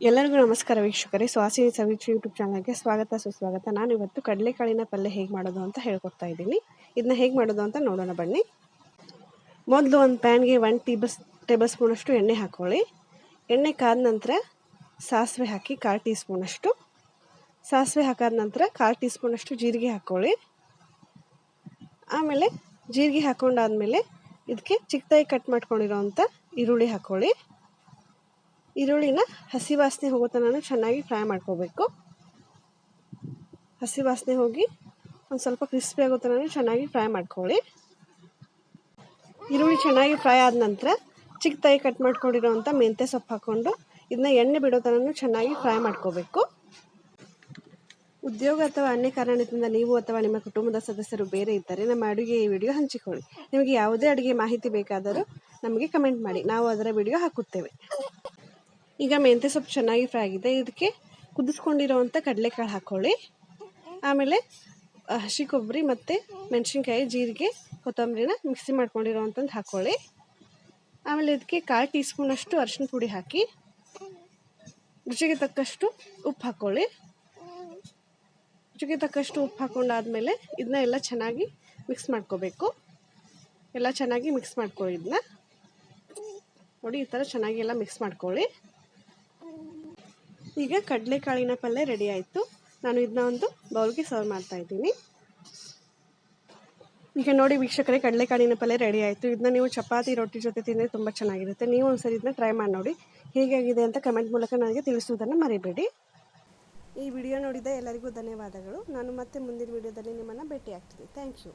ಎಲ್ಲರಿಗೂ ನಮಸ್ಕಾರ ವೀಕ್ಷಕರೇ. ಸ್ವಾಸಿ ಸವಿಚ್ ಯೂಟ್ಯೂಬ್ ಚಾನಲ್ಗೆ ಸ್ವಾಗತ, ಸುಸ್ವಾಗತ. ನಾನು ಇವತ್ತು ಕಡಲೆಕಾಳಿನ ಪಲ್ಯ ಹೇಗೆ ಮಾಡೋದು ಅಂತ ಹೇಳ್ಕೊಡ್ತಾ ಇದ್ದೀನಿ. ಇದನ್ನ ಹೇಗೆ ಮಾಡೋದು ಅಂತ ನೋಡೋಣ ಬನ್ನಿ. ಮೊದಲು ಒಂದು ಪ್ಯಾನ್ಗೆ ಒನ್ ಟೀಬಸ್ ಟೇಬಲ್ ಸ್ಪೂನಷ್ಟು ಎಣ್ಣೆ ಹಾಕ್ಕೊಳ್ಳಿ ಎಣ್ಣೆ ಕಾದ ನಂತರ ಸಾಸಿವೆ ಹಾಕಿ ಕಾಲು ಟೀ ಸ್ಪೂನಷ್ಟು ಸಾಸಿವೆ ಹಾಕಾದ ನಂತರ ಕಾಲು ಟೀ ಸ್ಪೂನಷ್ಟು ಜೀರಿಗೆ ಹಾಕ್ಕೊಳ್ಳಿ ಆಮೇಲೆ ಜೀರಿಗೆ ಹಾಕ್ಕೊಂಡಾದ್ಮೇಲೆ ಇದಕ್ಕೆ ಚಿಕ್ಕದಾಗಿ ಕಟ್ ಮಾಡ್ಕೊಂಡಿರೋವಂಥ ಈರುಳ್ಳಿ ಹಾಕ್ಕೊಳ್ಳಿ ಈರುಳ್ಳಿನ ಹಸಿ ವಾಸನೆ ಹೋಗೋ ತನಕ ಚೆನ್ನಾಗಿ ಫ್ರೈ ಮಾಡ್ಕೋಬೇಕು. ಹಸಿ ವಾಸನೆ ಹೋಗಿ ಒಂದು ಸ್ವಲ್ಪ ಕ್ರಿಸ್ಪಿ ಆಗೋ ತನಕ ಚೆನ್ನಾಗಿ ಫ್ರೈ ಮಾಡ್ಕೊಳ್ಳಿ. ಈರುಳ್ಳಿ ಚೆನ್ನಾಗಿ ಫ್ರೈ ಆದ ನಂತರ ಚಿಕ್ಕದಾಗಿ ಕಟ್ ಮಾಡ್ಕೊಂಡಿರೋವಂಥ ಮೆಂತ್ಯ ಸೊಪ್ಪು ಹಾಕ್ಕೊಂಡು ಇದನ್ನ ಎಣ್ಣೆ ಬಿಡೋ ತನಕ ಚೆನ್ನಾಗಿ ಫ್ರೈ ಮಾಡ್ಕೋಬೇಕು. ಉದ್ಯೋಗ ಅಥವಾ ಅನ್ಯ ಕಾರಣದಿಂದ ನೀವು ಅಥವಾ ನಿಮ್ಮ ಕುಟುಂಬದ ಸದಸ್ಯರು ಬೇರೆ ಇದ್ದರೆ ನಮ್ಮ ಅಡುಗೆ ಈ ವಿಡಿಯೋ ಹಂಚಿಕೊಳ್ಳಿ. ನಿಮಗೆ ಯಾವುದೇ ಅಡುಗೆ ಮಾಹಿತಿ ಬೇಕಾದರೂ ನಮಗೆ ಕಮೆಂಟ್ ಮಾಡಿ. ನಾವು ಅದರ ವಿಡಿಯೋ ಹಾಕುತ್ತೇವೆ. ಈಗ ಮೆಂತ್ಯ ಸೊಪ್ಪು ಚೆನ್ನಾಗಿ ಫ್ರೈ ಆಗಿದೆ. ಇದಕ್ಕೆ ಕುದಿಸ್ಕೊಂಡಿರೋವಂಥ ಕಡಲೆಕಾಳು ಹಾಕ್ಕೊಳ್ಳಿ ಆಮೇಲೆ ಹಸಿ ಕೊಬ್ಬರಿ ಮತ್ತು ಮೆಣಸಿನ್ಕಾಯಿ, ಜೀರಿಗೆ, ಕೊತ್ತಂಬರಿನ ಮಿಕ್ಸಿ ಮಾಡ್ಕೊಂಡಿರೋವಂಥದ್ದು ಹಾಕ್ಕೊಳ್ಳಿ ಆಮೇಲೆ ಇದಕ್ಕೆ ಕಾಲು ಟೀ ಸ್ಪೂನಷ್ಟು ಅರಿಶಿನ ಪುಡಿ ಹಾಕಿ, ರುಚಿಗೆ ತಕ್ಕಷ್ಟು ಉಪ್ಪು ಹಾಕ್ಕೊಳ್ಳಿ ರುಚಿಗೆ ತಕ್ಕಷ್ಟು ಉಪ್ಪು ಹಾಕ್ಕೊಂಡಾದಮೇಲೆ ಇದನ್ನ ಎಲ್ಲ ಚೆನ್ನಾಗಿ ಮಿಕ್ಸ್ ಮಾಡ್ಕೋಬೇಕು. ಎಲ್ಲ ಚೆನ್ನಾಗಿ ಮಿಕ್ಸ್ ಮಾಡ್ಕೊಳ್ಳಿ ಇದನ್ನ ನೋಡಿ, ಈ ಥರ ಚೆನ್ನಾಗಿ ಎಲ್ಲ ಮಿಕ್ಸ್ ಮಾಡ್ಕೊಳ್ಳಿ. ಈಗ ಕಡಲೆಕಾಳಿನ ಪಲ್ಯ ರೆಡಿ ಆಯಿತು. ನಾನು ಇದನ್ನ ಒಂದು ಬೌಲ್ಗೆ ಸರ್ವ್ ಮಾಡ್ತಾ ಇದ್ದೀನಿ. ಈಗ ನೋಡಿ ವೀಕ್ಷಕರೇ, ಕಡಲೆಕಾಳಿನ ಪಲ್ಯ ರೆಡಿ ಆಯಿತು. ಇದನ್ನ ನೀವು ಚಪಾತಿ, ರೊಟ್ಟಿ ಜೊತೆ ತಿಂದರೆ ತುಂಬ ಚೆನ್ನಾಗಿರುತ್ತೆ. ನೀವು ಒಂದ್ಸರಿ ಇದನ್ನ ಟ್ರೈ ಮಾಡಿ ನೋಡಿ. ಹೇಗಾಗಿದೆ ಅಂತ ಕಮೆಂಟ್ ಮೂಲಕ ನನಗೆ ತಿಳಿಸುವುದನ್ನು ಮರಿಬೇಡಿ. ಈ ವಿಡಿಯೋ ನೋಡಿದ ಎಲ್ಲರಿಗೂ ಧನ್ಯವಾದಗಳು. ನಾನು ಮತ್ತೆ ಮುಂದಿನ ವಿಡಿಯೋದಲ್ಲಿ ನಿಮ್ಮನ್ನು ಭೇಟಿ ಆಗ್ತೀನಿ ಥ್ಯಾಂಕ್ ಯು